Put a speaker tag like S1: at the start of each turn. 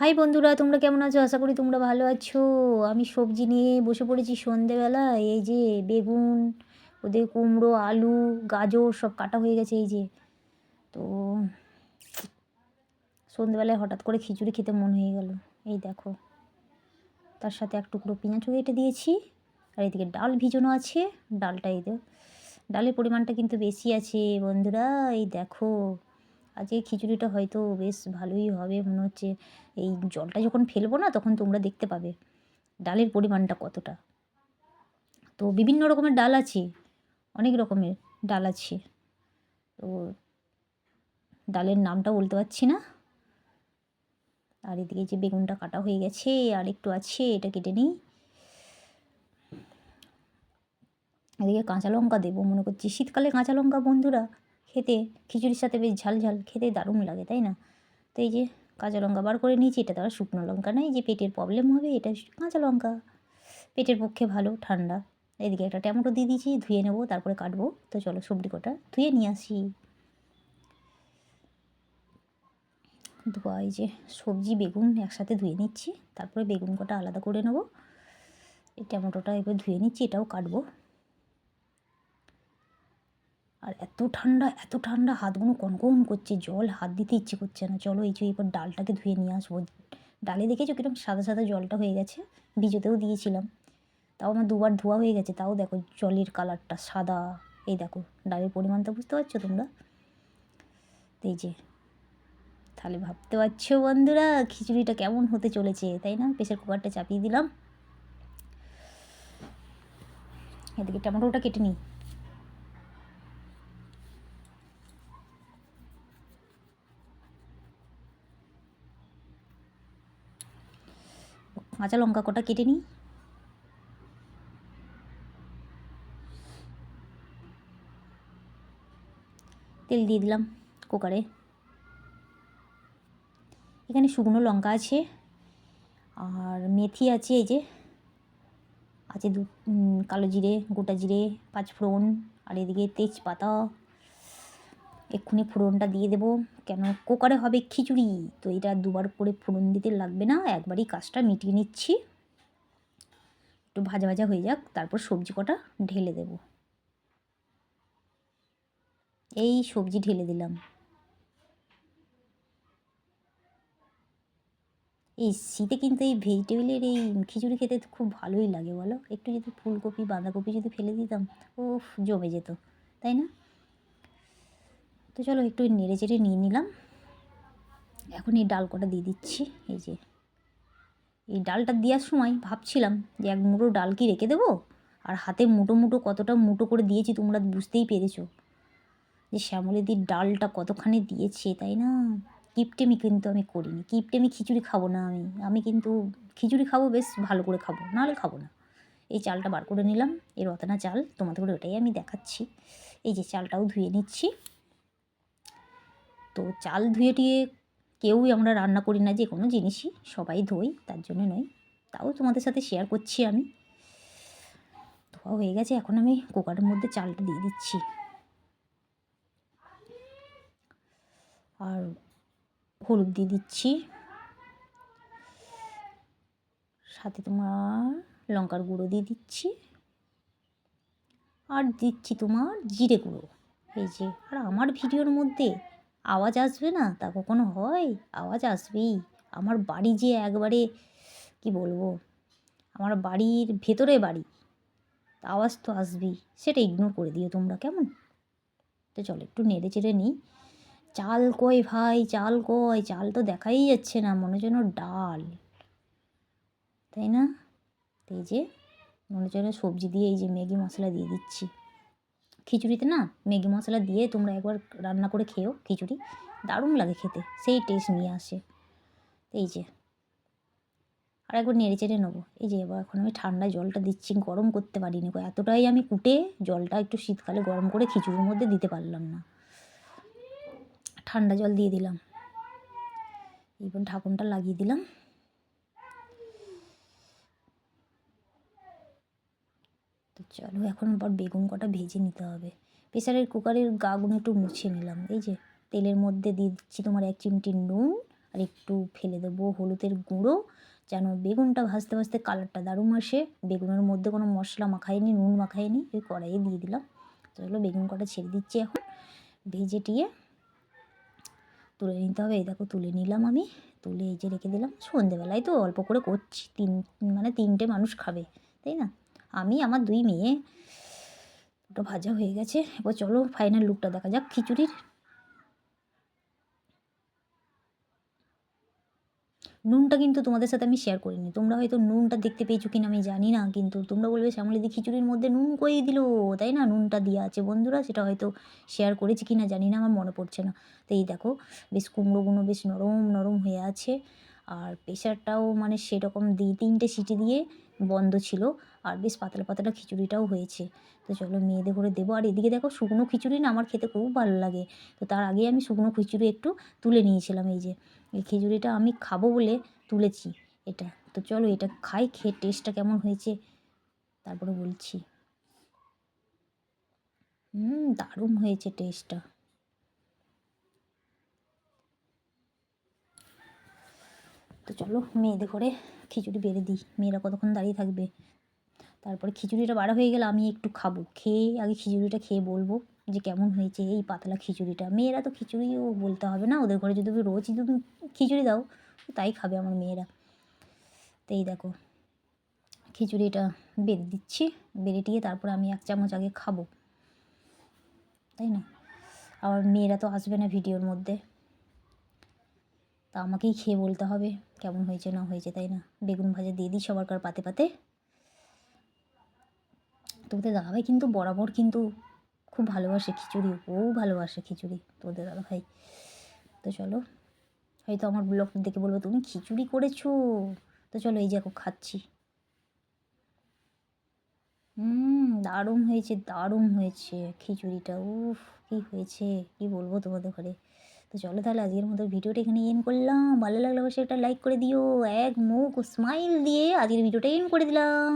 S1: High বন্ধুরা, তোমরা কেমন আছো? আশা করি তোমরা ভালো আছো। আমি সবজি নিয়ে বসে পড়েছি সন্ধেবেলা এই যে বেগুন, ওদের কুমড়ো, আলু, গাজর সব কাটা হয়ে গেছে এই যে। তো সন্ধেবেলায় হঠাৎ করে খিচুড়ি খেতে মন হয়ে গেল। এই দেখো, তার সাথে এক টুকরো পেঁয়াজও কেটে দিয়েছি। আর এদিকে ডাল ভিজানো আছে। ডালটা এই ডালের পরিমাণটা কিন্তু বেশি আছে বন্ধুরা। এই দেখো আজকে খিচুড়িটা হয়তো বেশ ভালোই হবে। মনে হচ্ছে এই জলটা যখন ফেলব না তখন তোমরা দেখতে পাবে ডালের পরিমাণটা কতটা। তো বিভিন্ন রকমের ডাল আছে, অনেক রকমের ডাল আছে। তো ডালের নামটা বলতে পারছি না। আর এদিকে যে বেগুনটা কাটা হয়ে গেছে, আর একটু আছে, এটা কেটে নিই। এদিকে কাঁচা লঙ্কা দেবো, মনে করছি শীতকালে কাঁচা লঙ্কা বন্ধুরা খেতে, খিচুড়ির সাথে বেশ ঝাল ঝাল খেতে দারুণ লাগে, তাই না? তো এই যে কাঁচা লঙ্কা বার করে নিয়েছি এটা তারা শুকনো লঙ্কা নয় যে পেটের প্রবলেম হবে, এটা কাঁচা লঙ্কা। পেটের পক্ষে ভালো, ঠান্ডা। এদিকে একটা টমেটো দিয়ে দিয়েছি, ধুয়ে নেব, তারপরে কাটবো। তো চলো সবজি কটা ধুয়ে নিয়ে আসি। ধোয়া, এই যে সবজি, বেগুন একসাথে ধুয়ে নিচ্ছি, তারপরে বেগুন কটা আলাদা করে নেব। এই টমেটোটা এবার ধুয়ে নিচ্ছি, এটাও কাটবো। আর এত ঠান্ডা এত ঠান্ডা, হাতগুলো কনকন করছে, জল হাত দিতে ইচ্ছে করছে না। চলো এই যে এবার ডালটাকে ধুয়ে নিয়ে আসব। ডালে দেখেছ কীরকম সাদা সাদা জলটা হয়ে গেছে? ভিজোতেও দিয়েছিলাম। তাও আমার দুবার ধোয়া হয়ে গেছে। তাও দেখো জলের কালারটা সাদা। এই দেখো, ডালের পরিমাণটা বুঝতে পারছ তোমরা? এই যে, তাহলে ভাবতে পারছ বন্ধুরা, খিচুড়িটা কেমন হতে চলেছে, তাই না? প্রেশার কুকারটা চাপিয়ে দিলাম। এদিকে টমেটোটা কেটে নিই। কাঁচা লঙ্কা কটা কেটে নিই? তেল দিয়ে দিলাম কুকারে এখানে শুকনো লঙ্কা আছে, আর মেথি আছে এই যে, আছে দু কালো জিরে, গোটা জিরে, পাঁচফোড়ন, আর এদিকে তেজপাতা। এক্ষুনি ফোড়নটা দিয়ে দেবো। কেন? কুকারে হবে খিচুড়ি। তো এটা দুবার করে ফোড়ন দিতে লাগবে না। একবারই কাজটা মিটিয়ে নিচ্ছি। একটু ভাজা ভাজা হয়ে যাক, তারপর সবজি কটা ঢেলে দেব। এই সবজি ঢেলে দিলাম। এই শীতে কিন্তু এই ভেজিটেবিলের এই খিচুড়ি খেতে খুব ভালোই লাগে, বলো? একটু যদি ফুলকপি, বাঁধাকপি যদি ফেলে দিতাম ও জমে যেত, তাই না? তো চলো একটু নেড়ে চেড়ে নিয়ে নিলাম। এখন এই ডাল কটা দিয়ে দিচ্ছি। এই যে, এই ডালটা দেওয়ার সময় ভাবছিলাম যে এক মুঠো ডাল কি রেখে দেবো? আর হাতে মুটো মুটো কতটা মুটো করে দিয়েছি তোমরা বুঝতেই পেরেছ। যে শ্যামলিদির ডালটা কতখানি দিয়েছে, তাই না? কিপটেমি কিন্তু আমি করিনি। কিপটেমি খিচুড়ি খাব না আমি। আমি কিন্তু খিচুড়ি খাব, বেশ ভালো করে খাব, নাহলে খাব না। এই চালটা বার করে নিলাম। এই রতনা চাল তোমাদের ওটাই আমি দেখাচ্ছি। এই যে চালটাও ধুয়ে নিচ্ছি। তো চাল ধুয়ে টিয়ে কেউই আমরা রান্না করি না যে কোনো জিনিসই, সবাই ধোই, তার জন্য নয়। তাও তোমাদের সাথে শেয়ার করছি আমি। ধোয়া হয়ে গেছে, এখন আমি কুকারের মধ্যে চালটা দিয়ে দিচ্ছি। আর হলুদ দিয়ে দিচ্ছি। সাথে তোমার লঙ্কার গুঁড়ো দিয়ে দিচ্ছি। আর দিচ্ছি তোমার জিরে গুঁড়ো। এই যে, আর আমার ভিডিওর মধ্যে আওয়াজ আসবে না? তা কখনো হয়? আওয়াজ আসবেই। আমার বাড়ি যে একবারে, কি বলব? আমার বাড়ির ভেতরে বাড়ি। আওয়াজ তো আসবেই। সেটা ইগনোর করে দিও তোমরা, কেমন? তো চলো একটু নেড়ে চেড়ে নিই। চাল কই ভাই? চাল কই? চাল তো দেখাই যাচ্ছে না, মনে যেন ডাল। তাই না? এই যে, মনে যেন সবজি দিয়ে এই যে ম্যাগি মশলা দিয়ে দিচ্ছি। খিচুড়িতে না ম্যাগি মশলা দিয়ে তোমরা একবার রান্না করে খেও খিচুড়ি দারুণ লাগে খেতে। সেই টেস্ট নিয়ে আসে। এই যে। আর একবার নেড়ে চেড়ে নেব। এই যে এবার এখন আমি ঠান্ডা জলটা দিচ্ছি, গরম করতে পারিনি এতটাই আমি কুটে জলটা একটু শীতকালে গরম করে খিচুড়ির মধ্যে দিতে পারলাম না। ঠান্ডা জল দিয়ে দিলাম। এবার ঢাকনটা লাগিয়ে দিলাম। তো চলো, এখন আবার বেগুন কটা ভেজে নিতে হবে। প্রেসারের কুকারের গাগুলো একটু মুছে নিলাম। এই যে, তেলের মধ্যে দিচ্ছি তোমার এক চিমটি নুন আর একটু ফেলে দেবো হলুদের গুঁড়ো, যেন বেগুনটা ভাজতে ভাজতে কালারটা দারুণ আসে। বেগুনের মধ্যে কোনো মশলা মাখাইনি, নুন মাখাইনি ওই কড়াইয়ে দিয়ে দিলাম। চলো, বেগুন কটা ছেড়ে দিচ্ছি এখন। ভেজে টিয়ে তুলে নিতে হবে। এই দেখো, তুলে নিলাম আমি। তুলে এই যে রেখে দিলাম। সন্ধেবেলায় তো অল্প করে করছি, তিন মানে তিনটে মানুষ খাবে, তাই না? আমি, আমার দুই মেয়ে। ওটা ভাজা হয়ে গেছে। এবার চলো ফাইনাল লুকটা দেখা যাক। খিচুড়ির। নুনটা কিন্তু তোমাদের সাথে আমি শেয়ার করিনি। তোমরা হয়তো নুনটা দেখতে পেয়েছ কিনা আমি জানি না, কিন্তু তোমরা বলবে শ্যামলিদি খিচুড়ির মধ্যে নুন কই দিল, তাই না? নুনটা দেওয়া আছে বন্ধুরা, সেটা হয়তো শেয়ার করেছি কিনা জানি না, আমার মনে পড়ছে না। তো এই দেখো, বেশ কুমড়োগুলো বেশ নরম নরম হয়ে আছে। আর প্রেশারটাও মানে সেরকম দিয়ে তিনটে সিটি দিয়ে বন্ধ ছিল আর বেশ পাতলা পাতলা খিচুড়িটাও হয়েছে। তো চলো মেয়েদের করে দেবো। আর এদিকে দেখো শুকনো খিচুড়ি না আমার খেতে খুব ভালো লাগে। তো তার আগে আমি শুকনো খিচুড়ি একটু তুলে নিয়েছিলাম এই যে। এই খিচুড়িটা আমি খাব বলে তুলেছি এটা। তো চলো এটা খাই, খেয়ে টেস্টটা কেমন হয়েছে তারপরে বলছি। হুম, দারুণ হয়েছে টেস্টটা তো চলো মেয়েদের করে খিচুড়ি বেড়ে দিই। মেয়েরা কতক্ষণ দাঁড়িয়ে থাকবে? তারপরে খিচুড়িটা বাড়া হয়ে গেলে আমি একটু খাব। খেয়ে আগে খিচুড়িটা খেয়ে বলব যে কেমন হয়েছে এই পাতলা খিচুড়িটা। মেয়েরা তো খিচুড়িও বলতে হবে না, ওদের ঘরে যদি তুমি যদি খিচুড়ি দাও তাই খাবে আমার মেয়েরা। তো এই দেখো, খিচুড়িটা বেড়ে দিচ্ছি, বেড়ে দিয়ে তারপরে আমি এক চামচ আগে খাব। তাই না? আবার মেয়েরা তো আসবে না ভিডিওর মধ্যে। তা আমাকেই খেয়ে বলতে হবে। কেমন হয়েছে না হয়েছে তাই না? বেগুন ভাজা দিয়ে দিই সবার কার পাতে পাতে। তোদের দাদাভাই কিন্তু বরাবর কিন্তু খুব ভালোবাসে খিচুড়ি, ও ভালোবাসে খিচুড়ি তোদের দাদাভাই। তো চলো, হয়তো আমার ব্লগ দেখে বলব, তুমি খিচুড়ি করেছ? তো চলো এই এখন খাচ্ছি। হুম, দারুণ হয়েছে দারুণ হয়েছে খিচুড়িটা। উফ, কী হয়েছে? কী বলব তোমাদের ঘরে? তো চলো তাহলে আজকের মতো ভিডিওটা এখানে এন করলাম। ভালো লাগলে অবশ্যই একটা লাইক করে দিও। এক মুখ স্মাইল দিয়ে আজকের ভিডিওটা এন করে দিলাম।